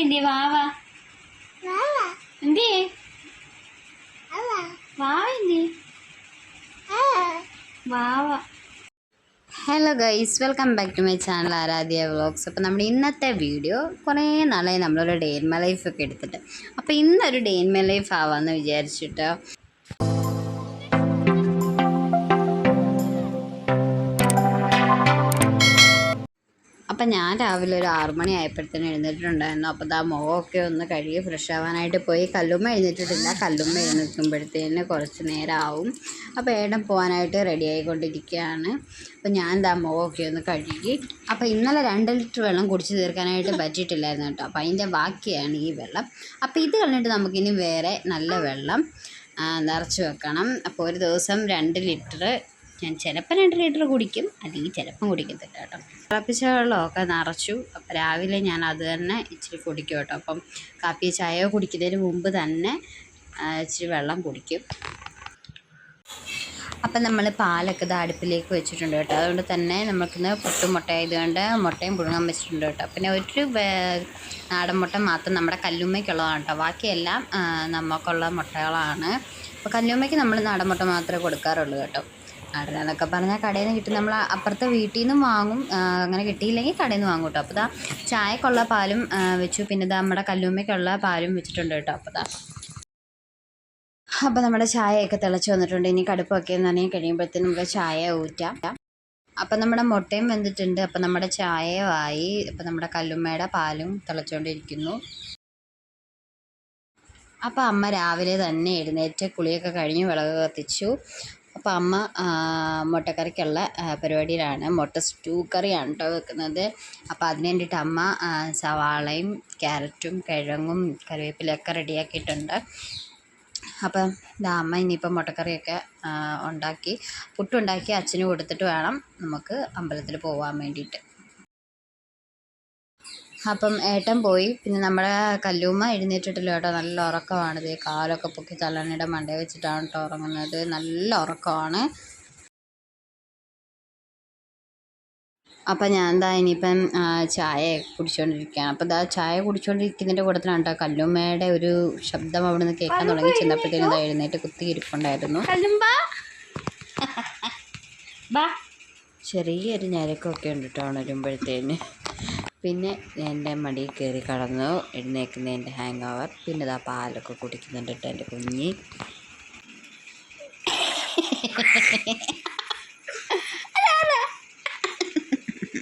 എന്തി വാവ. എന്തി വാവ. എന്തി വാവ hello guys welcome back to my channel Aaradhya vlogs അപ്പോൾ നമ്മുടെ ഇന്നത്തെ വീഡിയോ കുറേ നാളായി നമ്മളൊരു ഡേ ഇൻ മൈ ലൈഫ് ഒക്കെ എടുത്തിട്ട്. അപ്പോൾ ഇന്നൊരു ഡേ ഇൻ മൈ ലൈഫ് ആവാമെന്ന് വിചാരിച്ചിട്ട്. അപ്പം ഞാൻ രാവിലെ ഒരു ആറു മണി ആയപ്പോഴത്തേനും എഴുന്നേറ്റിട്ടുണ്ടായിരുന്നു. അപ്പോൾ ദാ മുഖമൊക്കെ ഒന്ന് കഴുകി ഫ്രഷ് ആവാനായിട്ട് പോയി. കല്ലുമ്മ എഴുന്നേറ്റിട്ടില്ല. കല്ലുമ്മ എഴുന്നേൽക്കുമ്പോഴത്തേന് കുറച്ച് നേരമാവും അപ്പോൾ ഏടം പോകാനായിട്ട് റെഡി ആയിക്കൊണ്ടിരിക്കുകയാണ്. അപ്പോൾ ഞാൻ ദാ മുഖമൊക്കെ ഒന്ന് കഴുകി. അപ്പോൾ ഇന്നലെ രണ്ട് ലിറ്റർ വെള്ളം കുടിച്ച് തീർക്കാനായിട്ട് പറ്റിയിട്ടില്ലായിരുന്നു കേട്ടോ. അപ്പോൾ അതിന്റെ ബാക്കിയാണ് ഈ വെള്ളം. അപ്പോൾ ഇത് കഴിഞ്ഞിട്ട് നമുക്കിനി വേറെ നല്ല വെള്ളം നിറച്ച് വെക്കണം. അപ്പോൾ ഒരു ദിവസം രണ്ട് ലിറ്റർ ഞാൻ ചിലപ്പോൾ രണ്ട് ലിറ്റർ കുടിക്കും അല്ലെങ്കിൽ ചിലപ്പം കുടിക്കത്തില്ല കേട്ടോ. തിളപ്പിച്ച വെള്ളമൊക്കെ നിറച്ചു. അപ്പം രാവിലെ ഞാൻ അത് തന്നെ ഇച്ചിരി കുടിക്കും കേട്ടോ. അപ്പം കാപ്പി ചായ കുടിക്കുന്നതിന് മുമ്പ് തന്നെ ഇച്ചിരി വെള്ളം കുടിക്കും. അപ്പം നമ്മൾ പാലൊക്കെ ഇത് അടുപ്പിലേക്ക് വെച്ചിട്ടുണ്ട് കേട്ടോ. അതുകൊണ്ട് തന്നെ നമുക്കിന്ന് പുട്ടും മുട്ട ആയതുകൊണ്ട് മുട്ടയും പുഴുങ്ങാൻ വെച്ചിട്ടുണ്ട് കേട്ടോ. പിന്നെ ഒരു നാടൻ മുട്ട മാത്രം നമ്മുടെ കല്ലുമ്മയ്ക്കുള്ളതാണ് കേട്ടോ. ബാക്കിയെല്ലാം നമുക്കുള്ള മുട്ടകളാണ്. അപ്പോൾ കല്ലുമ്മയ്ക്ക് നമ്മൾ നാടൻ മുട്ട മാത്രമേ കൊടുക്കാറുള്ളൂ കേട്ടോ. നാടൻ എന്നൊക്കെ പറഞ്ഞാൽ കടയിൽ നിന്ന് കിട്ടും. നമ്മൾ അപ്പുറത്തെ വീട്ടിൽ നിന്നും വാങ്ങും അങ്ങനെ കിട്ടിയില്ലെങ്കിൽ കടയിൽ നിന്ന് വാങ്ങും കേട്ടോ അപ്പോൾ ഇതാ ചായക്കുള്ള പാലും വെച്ചു. പിന്നെ ഇതാ നമ്മുടെ കല്ലുമ്മയ്ക്കുള്ള പാലും വെച്ചിട്ടുണ്ട് കേട്ടോ അപ്പോൾ ഇതാ അപ്പോൾ നമ്മുടെ ചായയൊക്കെ തിളച്ച് വന്നിട്ടുണ്ട്. ഇനി കടുപ്പൊക്കെ നനഞ്ഞ് കഴിയുമ്പോഴത്തേനും നമുക്ക് ചായ ഊറ്റാം. അപ്പം നമ്മുടെ മുട്ടയും വെന്തിട്ടുണ്ട്. അപ്പം നമ്മുടെ ചായയുമായി അപ്പം നമ്മുടെ കല്ലുമ്മയുടെ പാലും തിളച്ചുകൊണ്ടിരിക്കുന്നു അപ്പം അമ്മ രാവിലെ തന്നെ എഴുന്നേറ്റ് കുളിയൊക്കെ കഴിഞ്ഞ് വിളക്ക് കത്തിച്ചു. അപ്പം അമ്മ മുട്ടക്കറിക്കുള്ള പരിപാടിയിലാണ്. മുട്ട സ്റ്റൂ കറിയാണ് കേട്ടോ വെക്കുന്നത്. അപ്പോൾ അതിന് വേണ്ടിയിട്ട് അമ്മ സവാളയും ക്യാരറ്റും കിഴങ്ങും കറിവേപ്പിലൊക്കെ റെഡിയാക്കിയിട്ടുണ്ട്. അപ്പം ദാ അമ്മ ഇനിയിപ്പം മുട്ടക്കറിയൊക്കെ ഉണ്ടാക്കി പുട്ടുണ്ടാക്കി അച്ഛന് കൊടുത്തിട്ട് വേണം നമുക്ക് അമ്പലത്തിൽ പോകാൻ വേണ്ടിയിട്ട്. അപ്പം ഏട്ടൻ പോയി. പിന്നെ നമ്മുടെ കല്ലൂമ്മ എഴുന്നേറ്റിട്ടില്ല കേട്ടോ. നല്ല ഉറക്കമാണ്. ദേ കാലൊക്കെ പൊക്കി തലണിയുടെ മണ്ടയിൽ വെച്ചിട്ടാണ് കേട്ടോ ഉറങ്ങുന്നത്. നല്ല ഉറക്കമാണ്. അപ്പം ഞാൻ എന്താ ഇനിയിപ്പം ചായ കുടിച്ചുകൊണ്ടിരിക്കുകയാണ് അപ്പം ഇതാ ചായ കുടിച്ചുകൊണ്ടിരിക്കുന്നതിന്റെ കൂട്ടത്തിലാണ് കേട്ടോ കല്ലുമ്മയുടെ ഒരു ശബ്ദം അവിടെ നിന്ന് കേൾക്കാൻ തുടങ്ങി. ചെന്നപ്പോഴത്തേനും ഇതാ എഴുന്നേറ്റ്. കുത്തിയിരിപ്പുണ്ടായിരുന്നു. ചെറിയൊരു ഞരക്കൊക്കെ ഉണ്ട് കേട്ടോ ഉണരുമ്പോഴത്തേന്. പിന്നെ എന്റെ മടിയിൽ കയറി കടന്നു എഴുന്നേൽക്കുന്നതിന്റെ ഹാങ് ഓവർ പിന്നെ ഇതാ പാലൊക്കെ കുടിക്കുന്നുണ്ട് കേട്ടോ എന്റെ കുഞ്ഞി.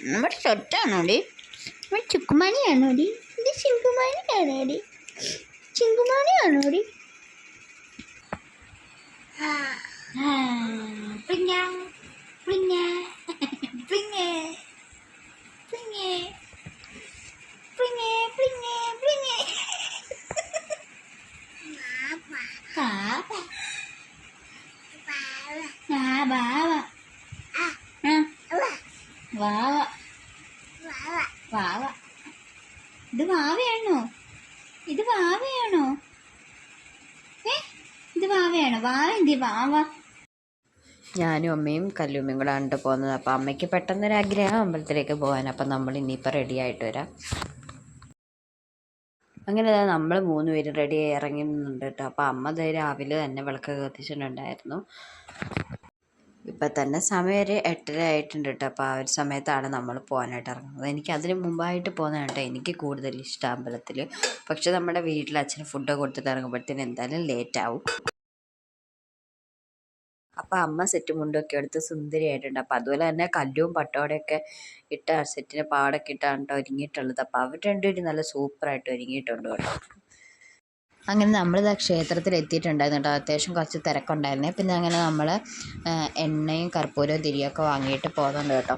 നമ്മുടെ ഷൊട്ടാണോടി? നമ്മുടെ ചുക്കുമാനിയാണോടി ഇത് ചിങ്കുമാനിയാണോടി ചിങ്കുമാനിയാണോടി പിന്നെ പിന്നെ പിന്നെ പ്രിങ്ങ പ്രിങ്ങ പ്രിങ്ങ പ്രിങ്ങ പാപ്പ ആ ബാവ വാവ വാവ ഇത് വാവയാണോ? ഇത് വാവയാണോ? ഏ? ഇത് വാവയാണോ? വാവ എന്തി വാവ. ഞാനും അമ്മയും കല്ലുമ്മയും കൂടെ കണ്ടു പോകുന്നത്. അപ്പോൾ അമ്മയ്ക്ക് പെട്ടെന്നൊരു ആഗ്രഹം അമ്പലത്തിലേക്ക് പോകാൻ. അപ്പം നമ്മൾ ഇനിയിപ്പോൾ റെഡി ആയിട്ട് വരാം. അങ്ങനെ നമ്മൾ മൂന്ന് പേര് റെഡി ആയി ഇറങ്ങുന്നുണ്ട് കേട്ടോ അപ്പോൾ അമ്മ രാവിലെ തന്നെ വിളക്ക് കത്തിച്ചിട്ടുണ്ടായിരുന്നു. ഇപ്പം തന്നെ സമയം ഒരു എട്ടര ആയിട്ടുണ്ട് കേട്ടോ അപ്പോൾ ആ ഒരു സമയത്താണ് നമ്മൾ പോകാനായിട്ട് ഇറങ്ങുന്നത്. എനിക്ക് അതിന് മുമ്പായിട്ട് പോകുന്നത് കേട്ടോ എനിക്ക് കൂടുതൽ ഇഷ്ടം അമ്പലത്തിൽ പക്ഷെ നമ്മുടെ വീട്ടിൽ അച്ഛന് ഫുഡ് കൊടുത്തിട്ട് ഇറങ്ങുമ്പോഴത്തേന് എന്തായാലും ലേറ്റ് ആവും. അപ്പം അമ്മ സെറ്റ് മുണ്ടൊക്കെ എടുത്ത് സുന്ദരിയായിട്ടുണ്ട്. അപ്പം അതുപോലെ തന്നെ കല്ലും പട്ടോടെയൊക്കെ ഇട്ട സെറ്റിന് പാടൊക്കെ ഇട്ടാണ് കേട്ടോ ഒരുങ്ങിയിട്ടുള്ളത്. അപ്പം അവർ രണ്ടുപേരും നല്ല സൂപ്പറായിട്ട് ഒരുങ്ങിയിട്ടുണ്ട് കേട്ടോ. അങ്ങനെ നമ്മൾ ക്ഷേത്രത്തിൽ എത്തിയിട്ടുണ്ടായിരുന്നു കേട്ടോ അത്യാവശ്യം കുറച്ച് തിരക്കുണ്ടായിരുന്നേ. പിന്നെ അങ്ങനെ നമ്മൾ എണ്ണയും കർപ്പൂരവും തിരിയൊക്കെ വാങ്ങിയിട്ട് പോകുന്നുണ്ട് കേട്ടോ.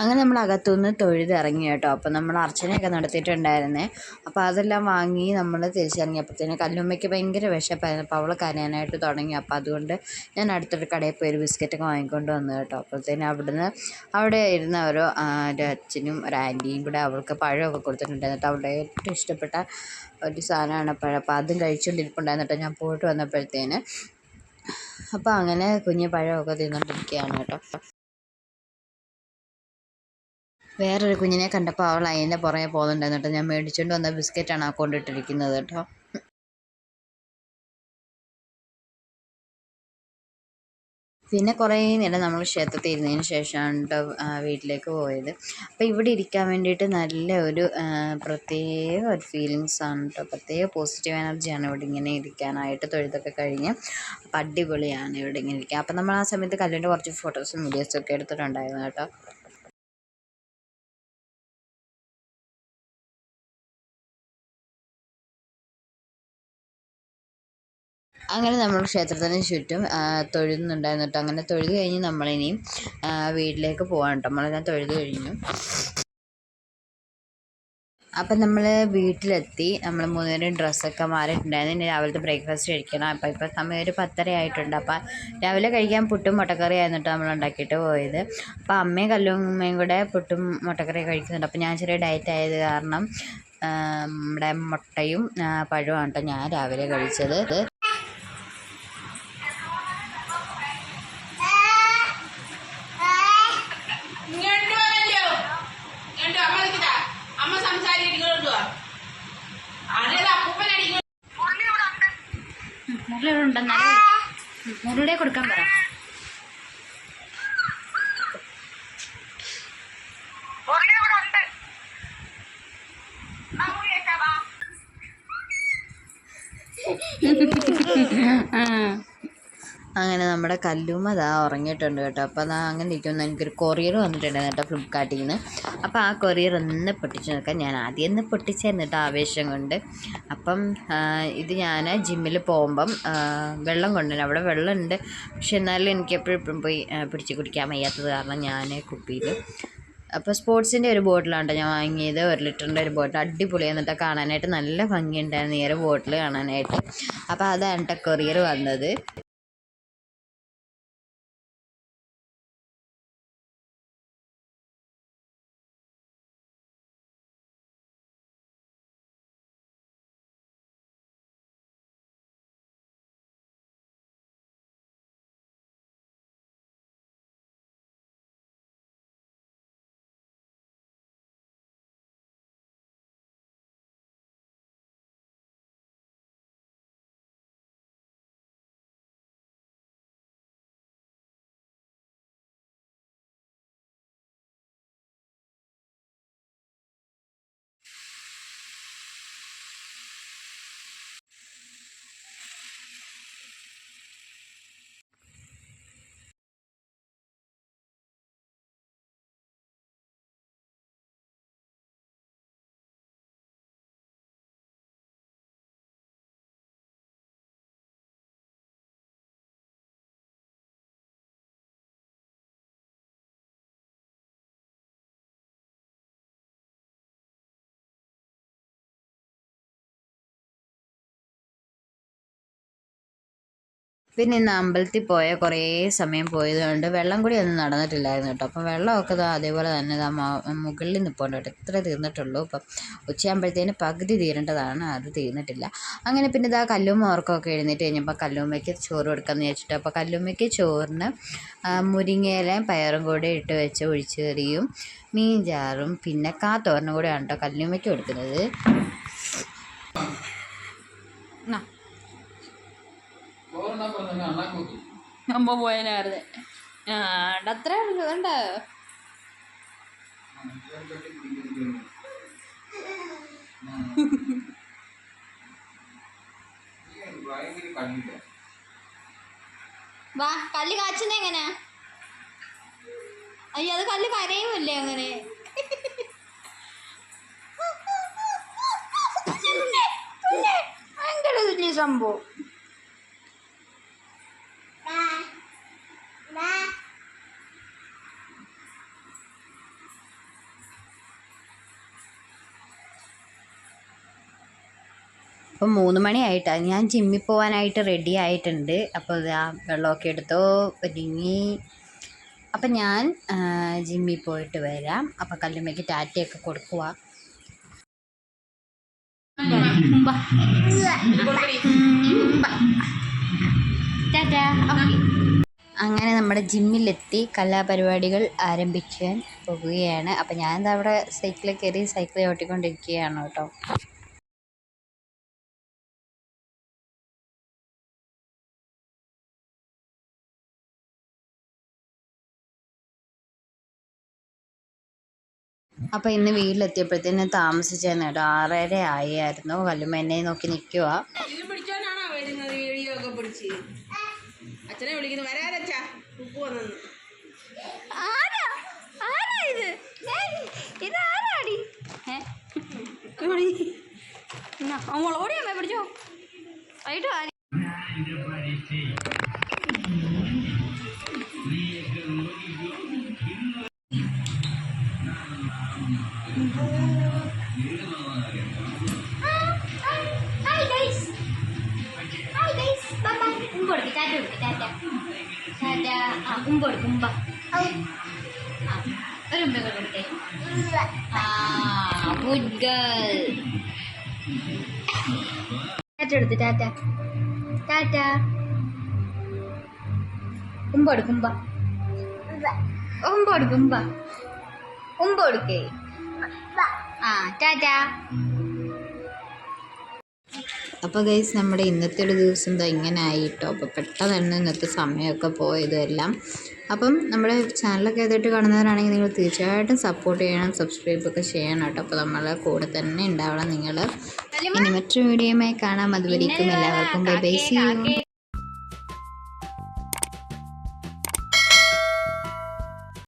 അങ്ങനെ നമ്മൾ അകത്തുനിന്ന് തൊഴുത് ഇറങ്ങി കേട്ടോ. അപ്പോൾ നമ്മൾ അർച്ചനയൊക്കെ നടത്തിയിട്ടുണ്ടായിരുന്നേ. അപ്പോൾ അതെല്ലാം വാങ്ങി നമ്മൾ തിരിച്ചിറങ്ങിയപ്പോഴത്തേന് കല്ലുമ്മയ്ക്ക് ഭയങ്കര വിശപ്പായിരുന്നു. അപ്പോൾ അവൾ കരയാനായിട്ട് തുടങ്ങി. അപ്പോൾ അതുകൊണ്ട് ഞാൻ അടുത്തൊരു കടയിൽ പോയി ഒരു ബിസ്ക്കറ്റൊക്കെ വാങ്ങിക്കൊണ്ട് വന്നു കേട്ടോ. അപ്പോഴത്തേന് അവിടുന്ന് അവിടെ ഇരുന്ന ആ, ഒരു അച്ഛനും ഒരു ആന്റിയും കൂടെ അവൾക്ക് പഴമൊക്കെ കൊടുത്തിട്ടുണ്ടായിരുന്നു. കേട്ടോ അവളുടെ ഏറ്റവും ഇഷ്ടപ്പെട്ട ഒരു സാധനമാണ് പഴം. അപ്പോൾ അതും കഴിച്ചുകൊണ്ടിരിപ്പുണ്ടായിരുന്നു കേട്ടോ ഞാൻ പോയിട്ട് വന്നപ്പോഴത്തേന് അപ്പോൾ അങ്ങനെ കുഞ്ഞ് പഴമൊക്കെ തിന്നുകൊണ്ടിരിക്കുകയാണ് കേട്ടോ. വേറൊരു കുഞ്ഞിനെ കണ്ടപ്പോൾ അവൾ അതിന്റെ പുറകെ പോകുന്നുണ്ടായിരുന്നു കേട്ടോ. ഞാൻ മേടിച്ചുകൊണ്ട് വന്ന ബിസ്ക്കറ്റാണ് ആ കൊണ്ടിട്ടിരിക്കുന്നത് കേട്ടോ. പിന്നെ കുറേ നേരം നമ്മൾ ക്ഷേത്രത്തിൽ ഇരുന്നതിന് ശേഷമാണ് കേട്ടോ വീട്ടിലേക്ക് പോയത്. അപ്പോൾ ഇവിടെ ഇരിക്കാൻ വേണ്ടിയിട്ട് നല്ല ഒരു പ്രത്യേക ഒരു ഫീലിങ്സ് ആണ് കേട്ടോ. പ്രത്യേക പോസിറ്റീവ് എനർജിയാണ് ഇവിടെ ഇങ്ങനെ ഇരിക്കാനായിട്ട് തൊഴുതൊക്കെ കഴിഞ്ഞ്. അപ്പം അടിപൊളിയാണ് ഇവിടെ ഇങ്ങനെ ഇരിക്കുക അപ്പം നമ്മൾ ആ സമയത്ത് കല്ലിന്റെ കുറച്ച് ഫോട്ടോസും വീഡിയോസും ഒക്കെ എടുത്തിട്ടുണ്ടായിരുന്നു കേട്ടോ. അങ്ങനെ നമ്മൾ ക്ഷേത്രത്തിന് ചുറ്റും തൊഴുന്നുണ്ടായിരുന്നു അങ്ങനെ തൊഴുത് കഴിഞ്ഞ് നമ്മളിനിയും വീട്ടിലേക്ക് പോകാൻ കേട്ടോ. നമ്മളെല്ലാം തൊഴുത് കഴിഞ്ഞു. അപ്പം നമ്മൾ വീട്ടിലെത്തി. നമ്മൾ മൂന്നുപേരും ഡ്രസ്സൊക്കെ മാറിയിട്ടുണ്ടായിരുന്നു. ഇനി രാവിലത്തെ ബ്രേക്ക്ഫാസ്റ്റ് കഴിക്കണം. അപ്പം ഇപ്പം സമയം ഒരു പത്തര ആയിട്ടുണ്ട്. അപ്പം രാവിലെ കഴിക്കാൻ പുട്ടും മുട്ടക്കറി ആയിരുന്നിട്ട് നമ്മൾ ഉണ്ടാക്കിയിട്ട് പോയത്. അപ്പം അമ്മയും കല്ലുമ്മയും കൂടെ പുട്ടും മുട്ടക്കറി കഴിക്കുന്നുണ്ട്. അപ്പം ഞാൻ ചെറിയ ഡയറ്റ് ആയത് കാരണം നമ്മുടെ മുട്ടയും പഴമാണ് കേട്ടോ ഞാൻ രാവിലെ കഴിച്ചത്. മുരളി ഇവിടെ ഉണ്ടെന്നാലും മുരളിയെ കൊടുക്കാൻ പറ. ആ. അങ്ങനെ നമ്മുടെ കല്ലുമ്മ ദാ ഉറങ്ങിയിട്ടുണ്ട് കേട്ടോ. അപ്പോൾ അതാ അങ്ങനെ ഇരിക്കുന്നു. എനിക്കൊരു കൊറിയർ വന്നിട്ടുണ്ടായിരുന്നു കേട്ടോ ഫ്ലിപ്പ്കാർട്ടിൽ നിന്ന്. അപ്പോൾ ആ കൊറിയർ ഒന്ന് പൊട്ടിച്ചു നോക്കാം. ഞാൻ ആദ്യം ഒന്ന് പൊട്ടിച്ചായിരുന്നു കേട്ടോ ആവേശം കൊണ്ട്. അപ്പം ഇത് ഞാൻ ജിമ്മിൽ പോകുമ്പം വെള്ളം കൊണ്ടുവരും. അവിടെ വെള്ളമുണ്ട്. പക്ഷെ എന്നാലും എനിക്ക് എപ്പോഴും പോയി പിടിച്ച് കുടിക്കാൻ വയ്യാത്തത് കാരണം ഞാൻ കുപ്പിയിൽ അപ്പോൾ സ്പോർട്സിന്റെ ഒരു ബോട്ടിലാണ് ഞാൻ വാങ്ങിയത്. ഒരു ലിറ്ററിന്റെ ഒരു ബോട്ടിൽ അടിപൊളിയാണ് എന്നിട്ട് കാണാനായിട്ട് നല്ല ഭംഗിയുണ്ടായിരുന്നു. ഈ ഒരു ബോട്ടിൽ കാണാനായിട്ട്. അപ്പോൾ അതാണ് കൊറിയർ വന്നത്. പിന്നെ ഇന്ന് അമ്പലത്തിൽ പോയ കുറേ സമയം പോയതുകൊണ്ട് വെള്ളം കൂടി ഒന്നും നടന്നിട്ടില്ലായിരുന്നു കേട്ടോ. അപ്പം വെള്ളമൊക്കെ അതേപോലെ തന്നെ മുകളിൽ നിൽപ്പുണ്ട് കേട്ടോ. ഇത്ര തീർന്നിട്ടുള്ളൂ. ഇപ്പം ഉച്ചയാകുമ്പോഴത്തേന് പകുതി തീരേണ്ടതാണ്. അത് തീർന്നിട്ടില്ല. അങ്ങനെ പിന്നെ ഇതാ കല്ലുമ്മ ഓർക്കൊക്കെ എഴുന്നേറ്റ് കഴിഞ്ഞപ്പോൾ കല്ലുമ്മയ്ക്ക് ചോറ് കൊടുക്കാമെന്ന് വെച്ചിട്ട് അപ്പോൾ കല്ലുമ്മയ്ക്ക് ചോറിന് മുരിങ്ങയിലയും പയറും കൂടെ ഇട്ട് വെച്ച് ഒഴിച്ചുകറിയും മീൻ ചാറും പിന്നെ കാത്തോറിനും കൂടെയാണ് കേട്ടോ കല്ലുമ്മയ്ക്ക് കൊടുക്കുന്നത്. അമ്മ പോയനായിരുന്നു. ആ അത്ര കണ്ട വാ കല്ല് കാച്ചുന്ന അയ്യോ അത് കല്ല് കരയുമല്ലേ അങ്ങനെ? ഭയങ്കര സംഭവം. അപ്പം മൂന്ന് മണിയായിട്ടാണ് ഞാൻ ജിമ്മിൽ പോകാനായിട്ട് റെഡി ആയിട്ടുണ്ട്. അപ്പോൾ ഇതാ വെള്ളമൊക്കെ എടുത്തോ ഒരുങ്ങി. അപ്പം ഞാൻ ജിമ്മിൽ പോയിട്ട് വരാം. അപ്പം കല്ലുമ്മയ്ക്ക് ടാറ്റയൊക്കെ കൊടുക്കുക അങ്ങനെ നമ്മുടെ ജിമ്മിലെത്തി. കലാപരിപാടികൾ ആരംഭിക്കാൻ പോകുകയാണ് അപ്പം അവിടെ സൈക്കിളിൽ കയറി സൈക്കിൾ ചവിട്ടിക്കൊണ്ടിരിക്കുകയാണ് കേട്ടോ. അപ്പോൾ ഇന്ന് വീട്ടിലെത്തിയപ്പോഴത്തേന് താമസിച്ചായിരുന്നു കേട്ടോ. ആറര ആയിരുന്നു എന്നെ നോക്കി നിൽക്കുക ആയിട്ട് ഒക്കെ പിടിച്ച്? അച്ഛനെ ഉമ്പ് കൊടുക്കും ഉമ്പ ഒരു ഉമ്പ കൊടുക്കട്ടെ ആ ഗുഡ് ഗേൾ ടാറ്റ കൊടുക്ക് ടാറ്റ. ടാറ്റ. ഉമ്പ കൊടുക്ക് ഉമ്പ ഉമ്പ കൊടുക്ക് ഉമ്പ ഉമ്പ കൊടുക്കേ. ആ ടാറ്റ. അപ്പോൾ ഗൈസ് നമ്മുടെ ഇന്നത്തെ ഒരു ദിവസം എന്താ ഇങ്ങനെ ആയിട്ടോ. അപ്പോൾ പെട്ടെന്ന് ഇന്നത്തെ സമയമൊക്കെ പോയതും എല്ലാം അപ്പം നമ്മുടെ ചാനലൊക്കെ ഏതായിട്ട് കാണുന്നവരാണെങ്കിൽ നിങ്ങൾ തീർച്ചയായിട്ടും സപ്പോർട്ട് ചെയ്യണം സബ്സ്ക്രൈബൊക്കെ ചെയ്യണം കേട്ടോ. അപ്പോൾ നമ്മളെ കൂടെ തന്നെ ഉണ്ടാവണം നിങ്ങൾ ഇനി മറ്റൊരു വീഡിയോയുമായി കാണാം. അതുവരേക്കും എല്ലാവർക്കും. Bye bye C U